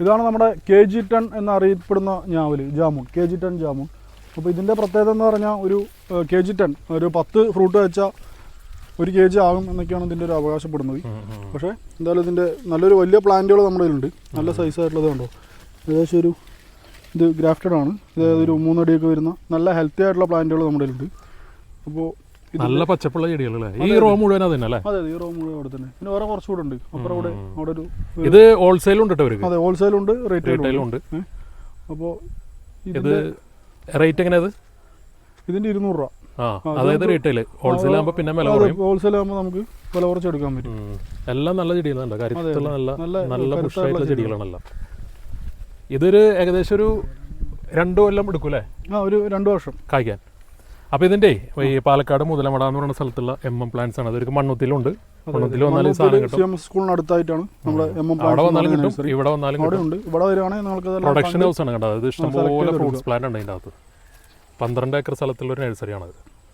ഇതാണ് നമ്മുടെ K G ten എന്നറിയപ്പെടുന്ന ഞാവൽ jamun K G ten jamun അപ്പോൾ ഇതിന്റെ പ്രത്യേകത എന്ന് പറഞ്ഞാൽ ഒരു കെ ജി ടെൻ ഒരു പത്ത് ഫ്രൂട്ട് വെച്ചാൽ ഒരു കെ ജി ആകും എന്നൊക്കെയാണ് ഇതിന്റെ ഒരു അവകാശപ്പെടുന്നത്. പക്ഷേ എന്തായാലും ഇതിന്റെ നല്ലൊരു വലിയ പ്ലാന്റുകൾ നമ്മുടെ കയ്യിലുണ്ട്. നല്ല സൈസ് ആയിട്ടുള്ളത് കണ്ടോ? ഏകദേശം ഒരു ഇത് ഗ്രാഫ്റ്റഡ് ആണ്. അതായത് ഒരു മൂന്നടിയൊക്കെ വരുന്ന നല്ല ഹെൽത്തി ആയിട്ടുള്ള പ്ലാന്റുകൾ നമ്മുടെ കയ്യിലുണ്ട്. അപ്പോൾ നല്ല പച്ചപ്പുള്ള ചെടികളല്ലേ? ഈ റോ മുഴുവൻ അത് തന്നെ അല്ലേ അതെ അതെ ഈ റോ മുഴുവൻ അവിടെ തന്നെ. പിന്നെ വേറെ കുറച്ചുകൂടെ ഉണ്ട്. അപ്പുറം ഇവിടെ അവിടെ ഒരു ഇത് ഹോൾസെയിൽ ഉണ്ട് കേട്ടോ അതെ ഹോൾസെയിലുണ്ട് ഉണ്ട് റീറ്റെയിലും ഉണ്ട്. അപ്പോൾ ഇത് റേറ്റ് എങ്ങനെയത് ഇതിന്റെ ഇരുന്നൂറ് രൂപ. അതായത് റീറ്റെയിൽ ഹോൾസെയിൽ ആകുമ്പോൾ പിന്നെ വില കുറയും. ഹോൾസെയിൽ ആകുമ്പോൾ നമുക്ക് വില കുറച്ച് എടുക്കാൻ പറ്റും. എല്ലാം നല്ല ചെടികളുണ്ട് കാര്യത്തിലുള്ള നല്ല നല്ല പുഷ്ടായിട്ടുള്ള ചെടികളാണല്ലോ. ഇതൊരു ഏകദേശം ഒരു രണ്ടു കൊല്ലം എടുക്കും അല്ലേ ആ ഒരു രണ്ടു വർഷം. കായ്ക്കാൻ. അപ്പോൾ ഇതിന്റെ ഈ പാലക്കാട് മുതലമട എന്ന് പറയുന്ന സ്ഥലത്തുള്ള എം എം പ്ലാന്റ്സ് ആണ്. അതൊരു മണ്ണുത്തിലുണ്ട് മണ്ണുത്തിൽ വന്നാലും സാധനം കിട്ടും. സ്കൂളിന് അടുത്തായിട്ടാണ് നമ്മുടെ എം എം അവിടെ വന്നാലും കിട്ടും. ഇവിടെ വന്നാലും അവിടെ ഉണ്ട്. ഇവിടെ വരികയാണെങ്കിൽ പ്രൊഡക്ഷൻ ഹൗസ് ആണ് കണ്ടത്. അത് ഇഷ്ടംപോലെ ഫ്രൂട്ട്സ് പ്ലാന്റ് ഉണ്ട് അതിന്റെ അകത്ത്. പന്ത്രണ്ട് ഏക്കർ സ്ഥലത്തുള്ള ഒരു നഴ്സറിയാണത്.